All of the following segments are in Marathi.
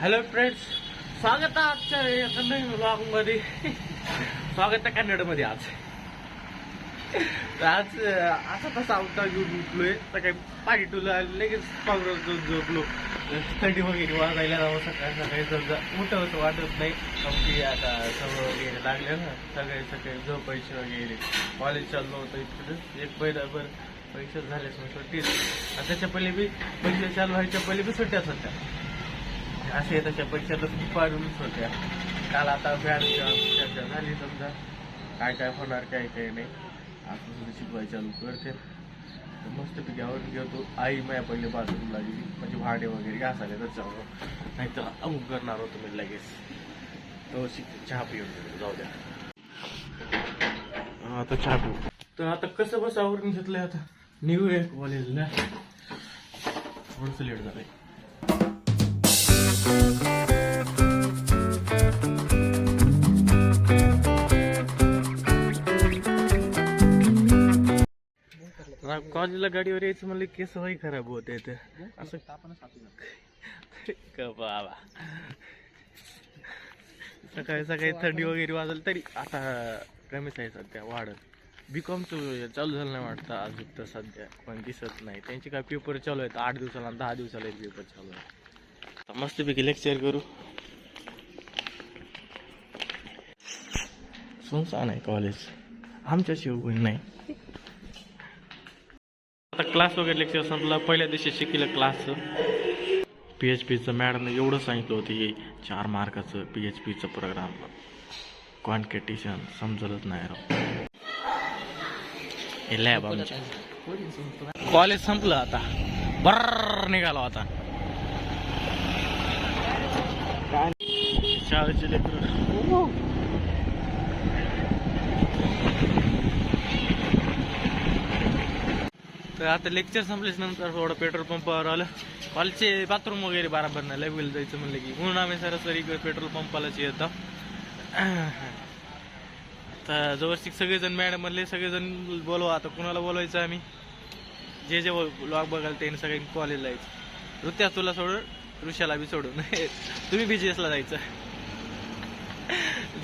हॅलो फ्रेंड्स स्वागत आहे आजच्या एका नवीन ब्लॉगमध्ये स्वागत आहे कॅनडामध्ये आज. तर आज असा तसा अवतार घेऊन उठलोय काही पाणी टुला लगेच पावसात झोपलो. थंडी वगैरे वाजायला जावं सकाळी सकाळी. समजा मोठं होतं वाटत नाही. कारण की आता सवय वगैरे लागले ना. सकाळी सकाळी झोपायचे वगैरे. कॉलेज चाललो होतं इकडं एक महिनाभर परीक्षा झाल्यास मग सुट्टी. आणि त्याच्या पहिले बी परीक्षा चालू व्हायच्या पहिले बी सुट्ट्याच होत्या असे त्याच्या पैशातच तर होत्या. काल आता व्याज चर्चा झाली समजा. काय काय होणार काय काय नाही. असं सुद्धा चालू करते. तर मस्तपैकी आवडून घेतो. आई माया पहिले बाथरूम लागली म्हणजे भांडे वगैरे घासाले तर जाऊ नाही तर अमुक करणार होतो मी लगेच. तो शिक चहा पिऊन जाऊ द्या. आता चहा पिऊ. तर आता कसं बस आवरून घेतलंय आता? निघूया कॉलेजला थोडस लेट झालंय. कॉलेजला गाडीवर यायचं म्हणलं केस वही खराब होत येत असं का बाबा. सकाळी सकाळी थंडी वगैरे वाजल तरी आता कमीच आहे सध्या वाढत. बी कॉमचं चालू झालं नाही वाटतं अजून तर सध्या पण दिसत नाही. त्यांचे काय पेपर चालू आहेत आठ दिवसाला आणि दहा दिवसाला एक पेपर चालू आहे. मस्तपैकी लेक्चर करू. सुनसान आहे कॉलेज आमच्याशी उघड नाही. आता क्लास वगैरे लेक्चर संपला. पहिल्या दिवशी शिकलं क्लासचं पी एच पीचं मॅडमने एवढं सांगितलं होतं की चार मार्काचं पी एच पीचं प्रोग्राम क्वांटिटेशन समजलंच नाही राव. हे लॅब आमच्या कॉलेज संपलं आता. बर्र निघालो आता. शाळेचे लेकर. तर आता लेक्चर संपल्याच नंतर थोडं पेट्रोल पंपावर आलं. कॉलेजचे बाथरूम वगैरे बराबर नाही. लाईव्ह जायचं म्हणलं की. म्हणून आम्ही सरासरी इकडे पेट्रोल पंपालाच येतो. तर जवळची सगळेजण मॅडम म्हणले सगळेजण बोलवा. आता कुणाला बोलवायचं आम्ही? जे जे ब्लॉग बघाल त्यांनी सगळ्यांनी कॉलेजला जायचं नृत्या तुला सोडून ऋषाला बी सोडून. तुम्ही बी ला जायचं.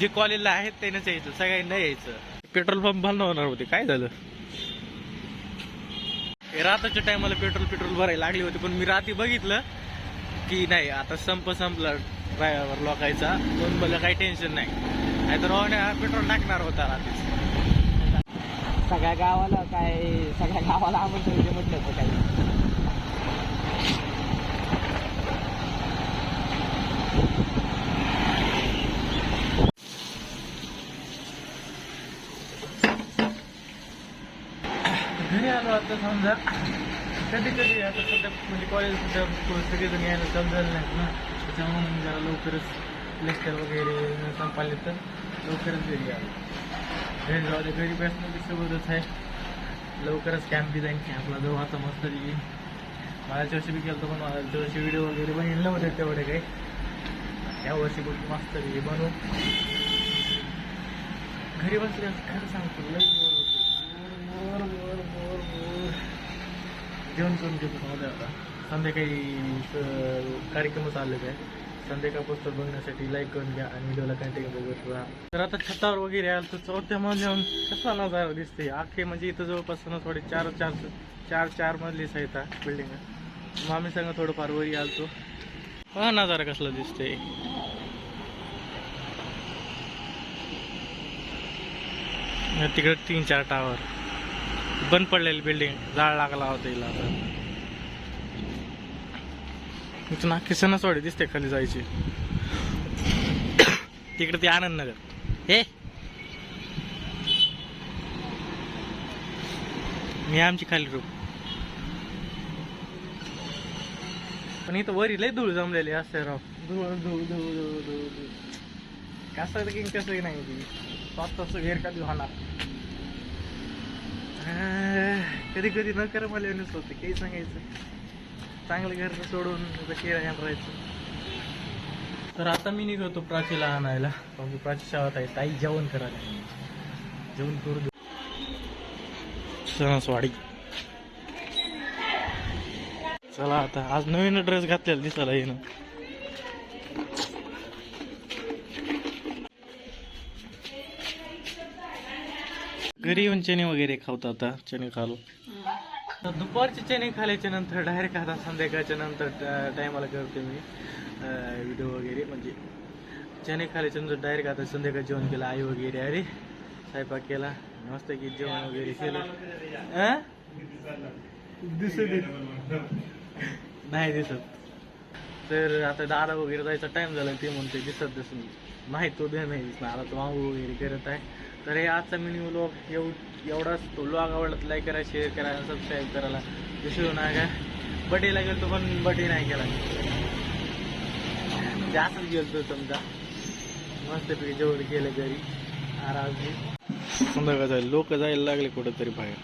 जे कॉलेजला आहेत त्यांनाच यायचं सगळ्यांना यायचं. पेट्रोल पंप बंद होणार होते काय झालं? हे रात्रीच्या टायमाला पेट्रोल पेट्रोल भरायला लागली होती पण मी रात्री बघितलं की नाही आता संप संपला ड्रायव्हर लोकायचा पण मला काही टेन्शन नाही. नाहीतर पेट्रोल टाकणार होता रात्रीच सगळ्या गावाला काय सगळ्या गावाला आमंत्रण म्हटलं होतं काही. चालू आता समजा. कधी कधी आता सध्या म्हणजे कॉलेज सुद्धा सगळेजण यायला चालू झालं नाहीत ना. त्याच्यामुळे मग जरा लवकरच लेक्चर वगैरे संपाले तर लवकरच घरी आलो घरी जाऊ दे घरी बसणं बी सोबतच आहे. लवकरच कॅम्प बी जाईन. कॅम्पला जाऊ आता मस्त दिली मागच्या वर्षी बी केलं पण मागच्या वर्षी व्हिडिओ वगैरे बनवले होते तेवढे काही. या वर्षी बघ मस्त दिली बनवू. घरी बसले खरं सांगतो लई बोर होतो जेवण करून घेतो मध्ये आता. संध्याकाळी स- कार्यक्रम चालले आहे. संध्याकाळ पुस्तक बघण्यासाठी लाईक करून घ्या आणि व्हिडिओला कंटिन्यू बघत राहा तर आता छतावर वगैरे आलं तर चौथ्या मजल्यावर कसा नजारा दिसते आखे म्हणजे इथं जवळपास ना थोडे चार चार चार चार मजलीच आहेत बिल्डिंग मग आम्ही सांगा थोडंफार वरी आलतो. हा नजारा कसला दिसते तिकडे तीन चार टावर बंद पडलेली बिल्डिंग जाळ लागला होता हिला आता इथून नाकी सणासवाडी दिसते खाली जायची तिकडे ते आनंद नगर हे मी आमची खाली रूप पण इथं वरी लय धूळ जमलेली असते राव धूळ धूळ धूळ धूळ धूळ धूळ कसं की कसं नाही ती स्वतःच घेर कधी होणार कधी कधी न करा मला येऊनच होते. काही सांगायचं. चांगलं घर सोडून केळ्या राहायचं तर आता मी निघतो प्राचीला आणायला. कारण की प्राची शाळेत आहे. ताई जेवण करायला. जेवण करू दे. सणासवाडी. चला आता. आज नवीन ड्रेस घातलेला दिसायला येणं घरी येऊन चणे वगैरे खावतो आता चणे खालो. दुपारचे चणे खाल्याच्या नंतर डायरेक्ट आता संध्याकाळच्या नंतर टायमाला करते मी व्हिडिओ वगैरे. म्हणजे चणे खाल्याच्या नंतर डायरेक्ट आता संध्याकाळ जेवण केलं आई वगैरे अरे स्वयंपाक केला मस्त की जेवण वगैरे केलं? दिसत. नाही दिसत. तर आता दादा वगैरे जायचा टाइम झाला ते म्हणते दिसत दिसून नाही. तो दे नाही दिसणार आता तो आंघोळ वगैरे करत आहे. तर हे आजचा मिनी व्लॉग एवढ एवढाच तो व्लॉग आवडला तर लाईक करा शेअर करा सबस्क्राईब करायला विसरू नका. बर्थडेला गेलो पण बटे नाही केला. जास्तच गेलो समजा. मस्तपैकी जेवण केलं घरी. आराम. संध्याकाळ लोक जायला लागले कुठंतरी बाहेर.